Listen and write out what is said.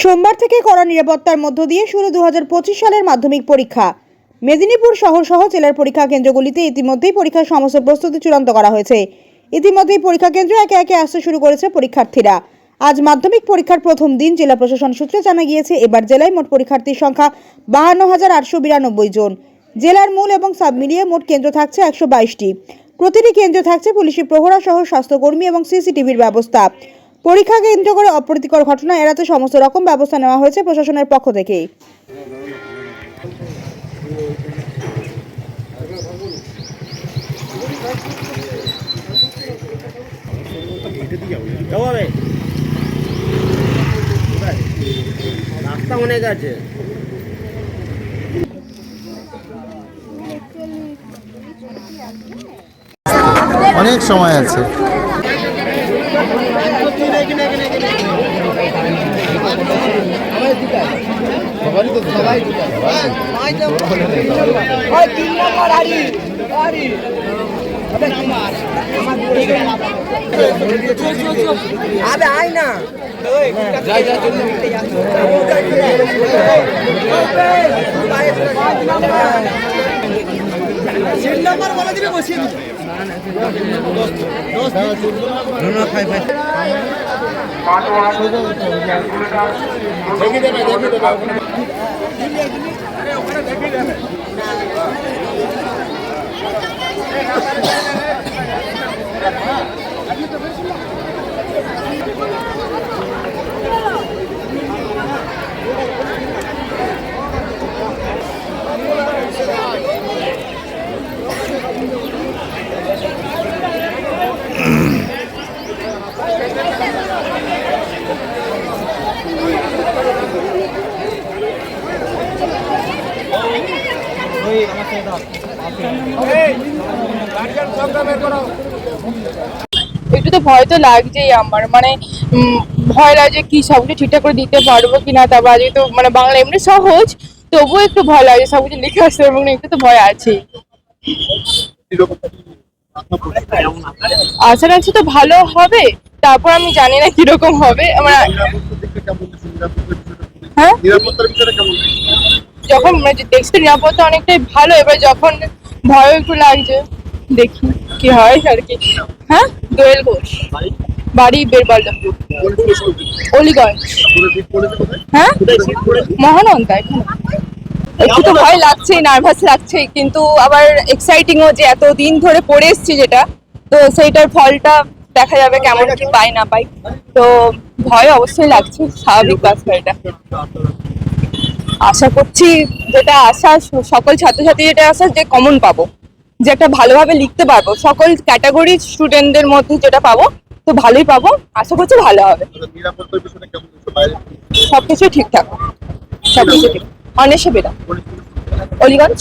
সোমবার থেকে কড়া নিরাপত্তার মধ্য দিয়ে শুরু দু হাজার পঁচিশ সালের মাধ্যমিক পরীক্ষা। মেদিনীপুর শহর সহ জেলার পরীক্ষা কেন্দ্রগুলিতে ইতিমধ্যেই পরীক্ষার সমস্ত প্রস্তুতি চূড়ান্ত করা হয়েছে। ইতিমধ্যেই পরীক্ষা কেন্দ্র একে একে আসতে শুরু করেছে পরীক্ষার্থীরা। আজ মাধ্যমিক পরীক্ষার প্রথম দিন জেলা প্রশাসন সূত্রে জানা গিয়েছে, এবার জেলায় মোট পরীক্ষার্থীর সংখ্যা বাহান্ন হাজার আটশো বিরানব্বই জন। জেলার মূল এবং সাব মিলিয়ে মোট কেন্দ্র থাকছে একশো বাইশটি। প্রতিটি কেন্দ্রে থাকছে পুলিশি প্রহরা সহ স্বাস্থ্যকর্মী এবং সিসিটিভির ব্যবস্থা। পরীক্ষা কেন্দ্র করে অপ্রীতিকর ঘটনা এড়াতে সমস্ত রকম ব্যবস্থা নেওয়া হয়েছে প্রশাসনের পক্ষ থেকে যাব হবে কোথায়? রাস্তা অনেক আছে অনেক সময় আছে আবে আয় না। বলে দিলে বসিয়ে দিবে একটু তো ভয় তো লাগছেই আমার। মানে ভয় লাগে কি সবকিছু ঠিকঠাক করে দিতে পারব কিনা তারপর আজকে তো মানে বাংলা এমনি সহজ, তবুও একটু ভয় লাগে সবকিছু লিখে আসতে পারব একটু তো ভয় আছে। আশা রাখছি তো ভালো হবে, তারপর আমি জানি না কীরকম হবে, আমার হ্যাঁ? যখন মানে দেখছি নিরাপত্তা অনেকটাই ভালো, এবার যখন ভয় একটু লাগছে। দেখি কি হয় আর কি। হ্যাঁ? দোয়েল ঘোষ। বাড়ি? বেরবাল্লাপুর অলিগঞ্জ। হ্যাঁ? মহানন্দা এখানে। একটু তো ভয় লাগছেই নার্ভাস লাগছে কিন্তু আবার এক্সাইটিংও যে এত দিন ধরে পড়ে এসছি যেটা তো সেইটার ফলটা দেখা যাবে কেমন কি পাই না পাই। তো ভয় অবশ্যই লাগছে স্বাভাবিক ব্যাপার এটা আশা করছি যেটা আশা সকল ছাত্রছাত্রী যেটা আশা যে কমন পাবো। যে একটা ভালোভাবে লিখতে পারব। সকল ক্যাটাগরির স্টুডেন্টদের মধ্যে যেটা পাবো তো ভালোই পাবো। আশা করছি ভালো হবে। সব কিছু ঠিকঠাক সব সবকিছু ঠিকঠাক। সবকিছু ঠিক। অনেশে বেরা অলিগঞ্জ?